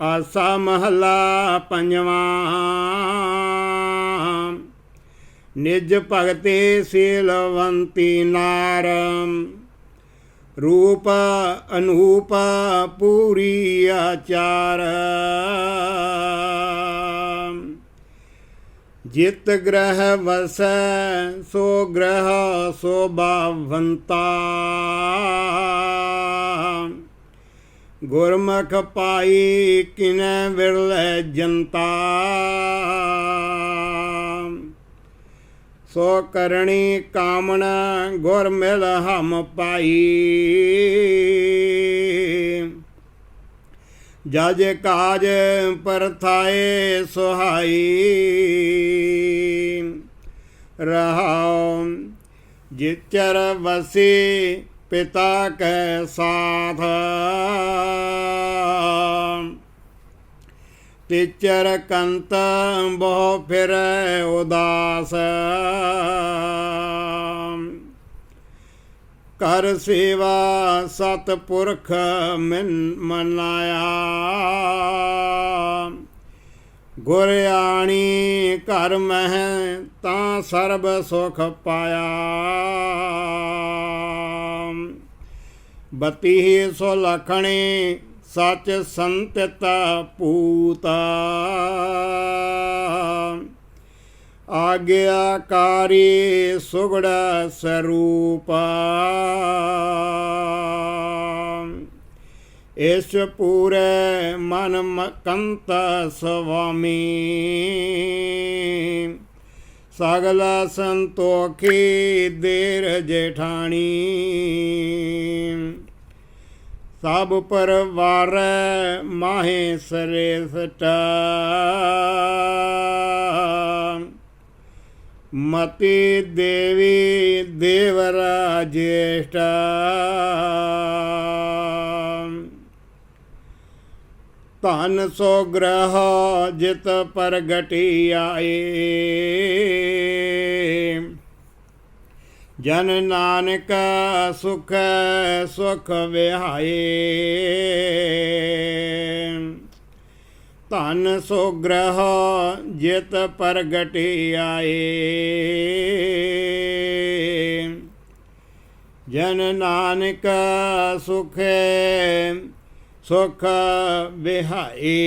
ਆਸਾ ਮਹਲਾ ਪੰਜਵਾਂ। ਨਿਜ ਭਗਤੇ ਸੀਲਵੰਤੀ ਨਾਰ। ਰੂਪ ਅਨੂਪ ਪੂਰੀ ਆਚਾਰ। ਜਿਤ ਗ੍ਰਹਿ ਵਸੈ, ਸੋ ਗ੍ਰਹਿ ਸੋਭਾਵੰਤਾ ਗੁਰਮੁਖ ਪਾਈ ਕਿਨੈ ਵਿਰਲੇ ਜਨਤਾ? ਸੋ ਕਰਣੀ ਕਾਮਣਾ ਗੁਰ ਮਿਲ ਹਮ ਪਾਈ। ਜਜ ਕਾਜ ਪਰਥਾਏ ਸੁਹਾਈ। ਰਹਾਉ ਜਿਚਰ ਵਸੀ ਪਿਤਾ ਕੈ ਸਾਥ ਤਿਚਰ ਕੰਤ ਬਹੁ ਫਿਰ ਉਦਾਸ। ਕਰ ਸੇਵਾ ਸਤ ਪੁਰਖ ਮਨ ਮਨਾਇਆ। ਗੁਰ ਆਣੀ ਘਰ ਮਹਿ ਤਾਂ ਸਰਬ ਸੁਖ ਪਾਇਆ। ਬਤੀ ਸੋ ਲਖਣੀ ਸਚ ਸੰਤਿਤ ਪੂਤਾ। ਆਗਿਆਕਾਰੀ ਸੁਗੜ ਸਰੂਪ। ਇਸ ਪੂਰੇ ਮਨ ਮਕੰਤ ਸੁਆਮੀ ਸਗਲ ਸੰਤੋਖੀ ਦੇਰ ਜੇਠਾਣੀ। ਸਭ ਪਰਵਾਰ ਮਾਹੇ ਸਰੇਸਟ। ਮਤੀ ਦੇਵੀ ਦੇਵਰਾ ਜੇਸ਼ਟ ਧਨ ਸੋ ਗ੍ਰਹ ਜਿਤ ਪ੍ਰਗਟੀ ਆਏ ਜਨ ਨਾਨਕ ਸੁਖ ਸੁਖ ਵਿਹਾਏ। ਧਨ ਸੋ ਗ੍ਰਹ ਜਿਤ ਪ੍ਰਗਟੀ ਆਏ। ਜਨ ਨਾਨਕ ਸੁਖੇ ਸੁਖ ਵਿਹਾਏ।